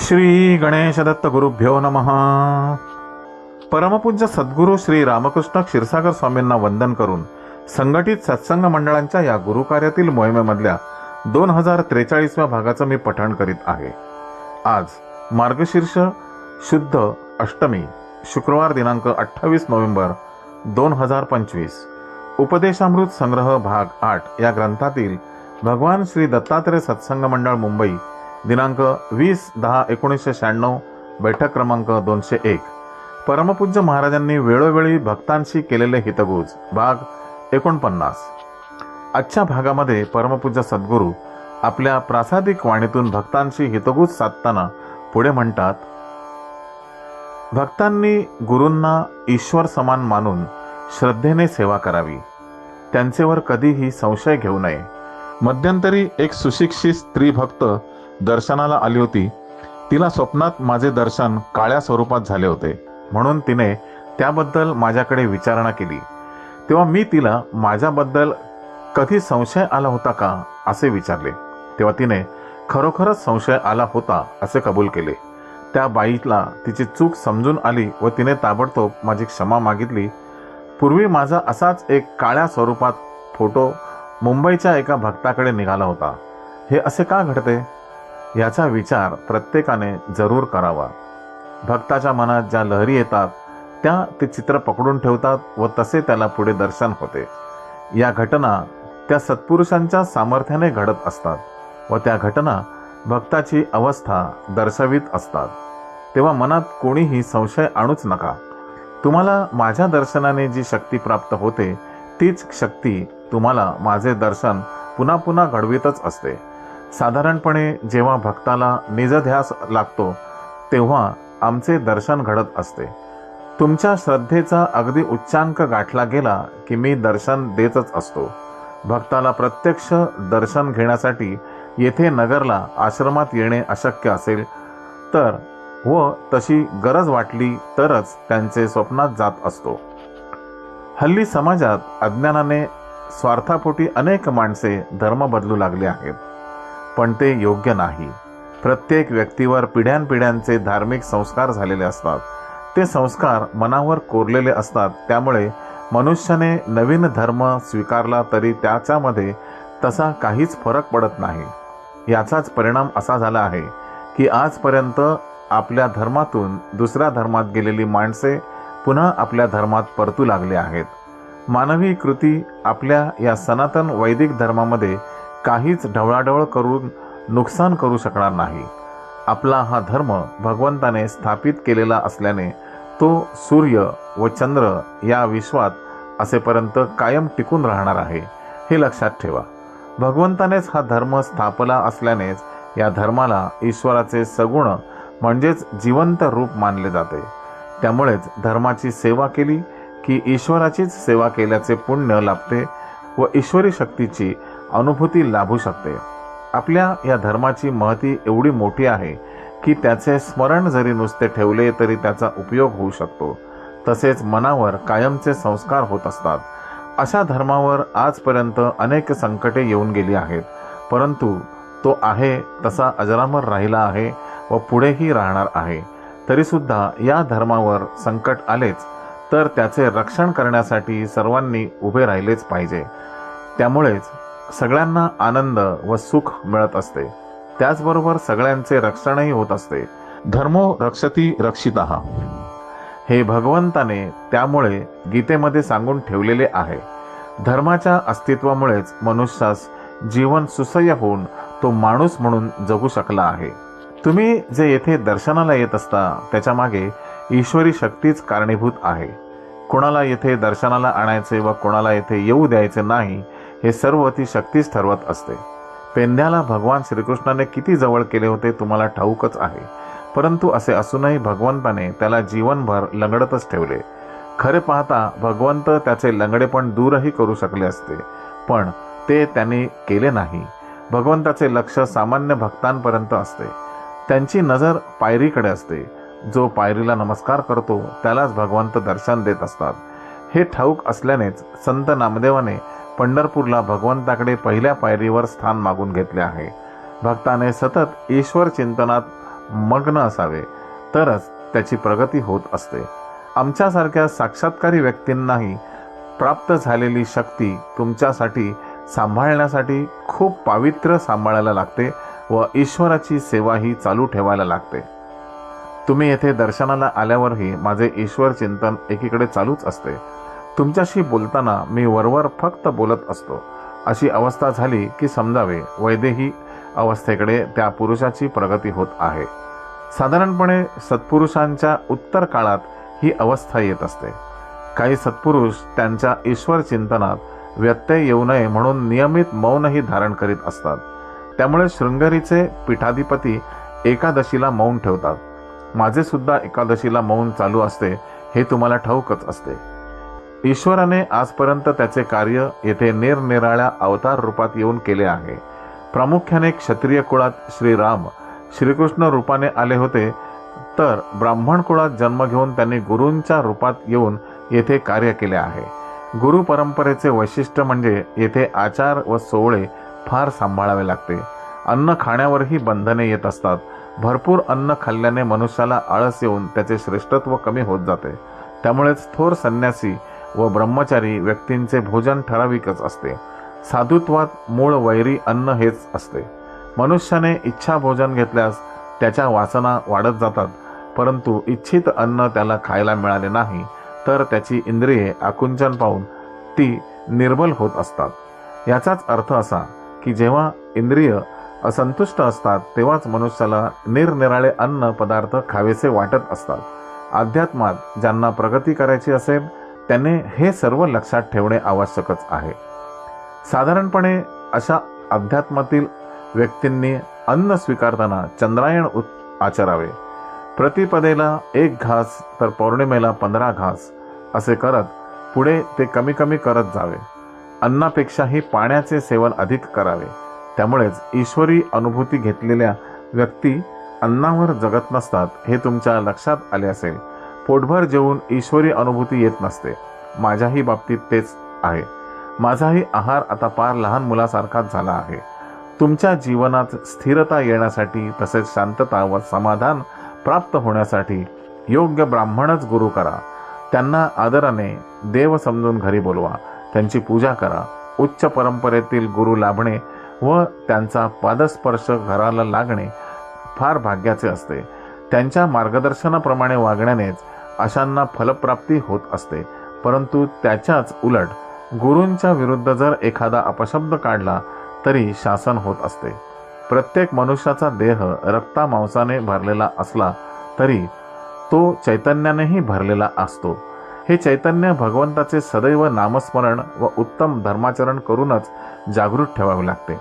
श्री गणेश दत्त गुरुभ्यो नम। परमपूज्य सद्गुरू श्री रामकृष्ण क्षीरसागर स्वामींना वंदन करून संघटित सत्संग मंडळांच्या या गुरुकार्यातील मोहिमेमधल्या दोन हजार त्रेचाळीसव्या भागाचं मी पठण करीत आहे. आज मार्गशीर्ष शुद्ध अष्टमी शुक्रवार दिनांक अठ्ठावीस नोव्हेंबर दोन हजार पंचवीस उपदेशामृत संग्रह भाग आठ या ग्रंथातील भगवान श्री दत्तात्रय सत्संग मंडळ मुंबई दिनांक वीस दहा एकोणीसशे शहाण्णव बैठक क्रमांक दोनशे एक. परमपूज्य महाराजांनी वेळोवेळी भक्तांशी केलेले हितगुज. भाग एकोणपन्नास. आजच्या भागामध्ये परमपूज्य सद्गुरू आपल्या प्रासादिक वाणीतून भक्तांशी हितगुज साधताना पुढे म्हणतात भक्तांनी गुरूंना ईश्वर समान मानून श्रद्धेने सेवा करावी. त्यांचेवर कधीही संशय घेऊ नये. मध्यंतरी एक सुशिक्षित स्त्री भक्त दर्शनाला आली होती. तिला स्वप्नात माझे दर्शन काळ्या स्वरूपात झाले होते. म्हणून तिने त्याबद्दल माझ्याकडे विचारणा केली. तेव्हा मी तिला माझ्याबद्दल कधी संशय आला होता का? असे विचारले. तेव्हा तिने खरोखरच संशय आला होता असे कबूल केले. त्या बाईला तिची चूक समजून आली व तिने ताबडतोब माझी क्षमा मागितली. पूर्वी माझा असाच एक काळ्या स्वरूपात फोटो मुंबईच्या एका भक्ताकडे निघाला होता. हे असे का घडते? याचा विचार प्रत्येकाने जरूर करावा. भक्ताच्या मनात ज्या लहरी येतात त्या ते चित्र पकडून ठेवतात व तसे त्याला पुढे दर्शन होते. या घटना त्या सत्पुरुषांच्या सामर्थ्याने घडत असतात व त्या घटना भक्ताची अवस्था दर्शवित असतात. तेव्हा मनात कोणीही संशय आणूच नका. तुम्हाला माझ्या दर्शनाने जी शक्ती प्राप्त होते तीच शक्ती तुम्हाला माझे दर्शन पुन्हा पुन्हा घडवितच असते. साधारणपणे जेव्हा भक्ताला निजध्यास लागतो तेव्हा आमचे दर्शन घडत असते. तुमच्या श्रद्धेचा अगदी उच्चांक गाठला गेला की मी दर्शन देतच असतो. भक्ताला प्रत्यक्ष दर्शन घेण्यासाठी येथे नगरला आश्रमात येणे अशक्य असेल तर व तशी गरज वाटली तरच त्यांचे स्वप्नात जात असतो. हल्ली समाजात अज्ञानाने स्वार्थापोटी अनेक माणसे धर्म बदलू लागले आहेत. पण ते योग्य नाही. प्रत्येक व्यक्तीवर पिढ्यानपिढ्यांचे धार्मिक संस्कार झालेले असतात. ते संस्कार मनावर कोरलेले असतात. त्यामुळे मनुष्याने नवीन धर्म स्वीकारला तरी त्याच्यामध्ये तसा काहीच फरक पडत नाही. याचाच परिणाम असा झाला आहे की आजपर्यंत आपल्या धर्मातून दुसऱ्या धर्मात गेलेली माणसे पुन्हा आपल्या धर्मात परतू लागले आहेत. मानवी कृती आपल्या या सनातन वैदिक धर्मामध्ये काहीच ढवळाढवळ करून नुकसान करू शकणार नाही. आपला हा धर्म भगवंताने स्थापित केलेला असल्याने तो सूर्य व चंद्र या विश्वात असेपर्यंत कायम टिकून राहणार आहे हे लक्षात ठेवा. भगवंतानेच हा धर्म स्थापला असल्यानेच या धर्माला ईश्वराचे सगुण म्हणजेच जिवंत रूप मानले जाते. त्यामुळेच धर्माची सेवा केली की ईश्वराचीच सेवा केल्याचे पुण्य लाभते व ईश्वरी शक्तीची अनुभूती लाभू शकते. आपल्या या धर्माची महती एवढी मोठी आहे की त्याचे स्मरण जरी नुसते ठेवले तरी त्याचा उपयोग होऊ शकतो. तसेच मनावर कायमचे संस्कार होत असतात. अशा धर्मावर आजपर्यंत अनेक संकटे येऊन गेली आहेत. परंतु तो आहे तसा अजरामर राहिला आहे व पुढेही राहणार आहे. तरीसुद्धा या धर्मावर संकट आलेच तर त्याचे रक्षण करण्यासाठी सर्वांनी उभे राहिलेच पाहिजे. त्यामुळेच सगळ्यांना आनंद व सुख मिळत असते. त्याचबरोबर सगळ्यांचे रक्षणही होत असते. धर्मो रक्षती रक्षित. हे भगवंताने त्यामुळे गीतेमध्ये सांगून ठेवलेले आहे. धर्माच्या अस्तित्वामुळेच मनुष्यास जीवन सुसह्य होऊन तो माणूस म्हणून जगू शकला आहे. तुम्ही जे येथे दर्शनाला येत असता त्याच्यामागे ईश्वरी शक्तीच कारणीभूत आहे. कोणाला येथे दर्शनाला आणायचे व कोणाला येथे येऊ द्यायचे नाही हे सर्व ती शक्तीच ठरवत असते. पेंद्याला भगवान श्रीकृष्णाने किती जवळ केले होते तुम्हाला ठाऊकच आहे. परंतु असे असूनही भगवंताने त्याला जीवनभर लंगडतच ठेवले. खरे पाहता भगवंत त्याचे लंगडेपण दूरही करू शकले असते पण ते त्यांनी केले नाही. भगवंताचे लक्ष सामान्य भक्तांपर्यंत असते. त्यांची नजर पायरीकडे असते. जो पायरीला नमस्कार करतो त्यालाच भगवंत दर्शन देत असतात. हे ठाऊक असल्यानेच संत नामदेवाने पंढरपूरला भगवंताकडे पहिल्या पायरीवर स्थान मागून घेतले आहे. भक्ताने सतत ईश्वर चिंतनात मग्न असावे तरच त्याची प्रगती होत असते. आमच्यासारख्या साक्षात्कारी व्यक्तींनाही प्राप्त झालेली शक्ती तुमच्यासाठी सांभाळण्यासाठी खूप पावित्र्य सांभाळायला लागते व ईश्वराची सेवाही चालू ठेवायला लागते. तुम्ही येथे दर्शनाला आल्यावरही माझे ईश्वर चिंतन एकीकडे चालूच असते. तुमच्याशी बोलताना मी वरवर फक्त बोलत असतो. अशी अवस्था झाली की समजावे वैदेही अवस्थेकडे त्या पुरुषाची प्रगती होत आहे. साधारणपणे सत्पुरुषांच्या उत्तर काळात ही अवस्था येत असते. काही सत्पुरुष त्यांच्या ईश्वर चिंतनात व्यत्यय येऊ नये म्हणून नियमित मौनही धारण करीत असतात. त्यामुळे शृंगरीचे पीठाधिपती एकादशीला मौन ठेवतात. माझे सुद्धा एकादशीला मौन चालू असते हे तुम्हाला ठाऊकच असते. ईश्वराने आजपर्यंत त्याचे कार्य येथे निरनिराळ्या अवतार रूपात येऊन केले आहे. प्रामुख्याने क्षत्रिय कुळात श्रीराम श्रीकृष्ण रूपाने आले होते तर ब्राह्मण कुळात जन्म घेऊन त्यांनी गुरूंच्या रूपात येऊन येथे कार्य केले आहे. गुरु परंपरेचे वैशिष्ट्य म्हणजे येथे आचार व सोहळे फार सांभाळावे लागते. अन्न खाण्यावरही बंधने येत असतात. भरपूर अन्न खाल्ल्याने मनुष्याला आळस येऊन त्याचे श्रेष्ठत्व कमी होत जाते. त्यामुळेच थोर संन्यासी व ब्रह्मचारी व्यक्तींचे भोजन ठराविकच असते. साधुत्वात मूळ वैरी अन्न हेच असते. मनुष्याने इच्छा भोजन घेतल्यास त्याच्या वासना वाढत जातात परंतु इच्छित अन्न त्याला खायला मिळाले नाही तर त्याची इंद्रिये आकुंचन पाहून ती निर्बल होत असतात. याचाच अर्थ असा की जेव्हा इंद्रिय असंतुष्ट असतात तेव्हाच मनुष्याला निरनिराळे अन्न पदार्थ खावेसे वाटत असतात. अध्यात्मात ज्यांना प्रगती करायची असेल त्याने हे सर्व लक्षात ठेवणे आवश्यकच आहे. साधारणपणे अशा अध्यात्मातील व्यक्तींनी अन्न स्वीकारताना चंद्रायण उत आचरावे. प्रतिपदेला एक घास तर पौर्णिमेला पंधरा घास असे करत पुढे ते कमी कमी करत जावे. अन्नापेक्षाही पाण्याचे सेवन अधिक करावे. त्यामुळेच ईश्वरी अनुभूती घेतलेल्या व्यक्ती अन्नावर जगत नसतात हे तुमच्या लक्षात आले असेल. पोटभर जेवून ईश्वरी अनुभूती येत नसते. माझ्याही बाबतीत तेच आहे. माझाही आहार आता फार लहान मुलासारखाच झाला आहे. तुमच्या जीवनात स्थिरता येण्यासाठी तसेच शांतता व समाधान प्राप्त होण्यासाठी योग्य ब्राह्मणच गुरु करा. त्यांना आदराने देव समजून घरी बोलवा. त्यांची पूजा करा. उच्च परंपरेतील गुरु लाभणे व त्यांचा पादस्पर्श घराला लागणे फार भाग्याचे असते. त्यांच्या मार्गदर्शनाप्रमाणे वागण्यानेच अशांना फलप्राप्ती होत असते. परंतु त्याच्याच उलट गुरूंच्या विरुद्ध जर एखादा अपशब्द काढला तरी शासन होत असते. प्रत्येक मनुष्याचा देह रक्ता मांसाने भरलेला असला तरी तो चैतन्यानेही भरलेला असतो. हे चैतन्य भगवंताचे सदैव नामस्मरण व उत्तम धर्माचरण करूनच जागृत ठेवावे लागते.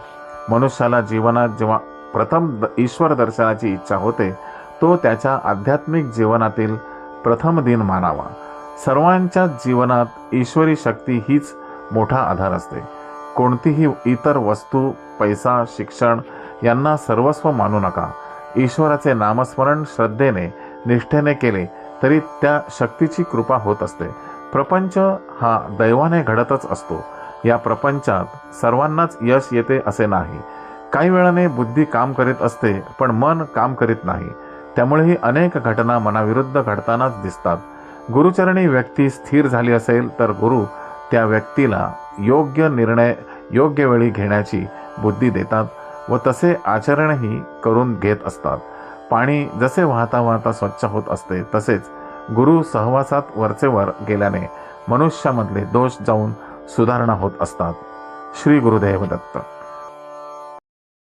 मनुष्याला जीवनात जेव्हा प्रथम द- ईश्वर दर्शनाची इच्छा होते तो त्याच्या आध्यात्मिक जीवनातील प्रथम दिन मानावा. सर्वांच्या जीवनात ईश्वरी शक्ती हीच मोठा आधार असते. कोणतीही इतर वस्तू पैसा शिक्षण यांना सर्वस्व मानू नका. ईश्वराचे नामस्मरण श्रद्धेने निष्ठेने केले तरी त्या शक्तीची कृपा होत असते. प्रपंच हा दैवाने घडतच असतो. या प्रपंचात सर्वांनाच यश येते असे नाही. काही वेळाने बुद्धी काम करीत असते पण मन काम करीत नाही. त्यामुळेही अनेक घटना मनाविरुद्ध घडतानाच दिसतात. गुरुचरणी व्यक्ती स्थिर झाली असेल तर गुरु त्या व्यक्तीला योग्य निर्णय योग्य वेळी घेण्याची बुद्धी देतात व तसे आचरणही करून घेत असतात. पाणी जसे वाहता वाहता स्वच्छ होत असते तसेच गुरु सहवासात वरचेवर गेल्याने मनुष्यामधले दोष जाऊन सुधारणा होत असतात. श्री गुरुदेव दत्त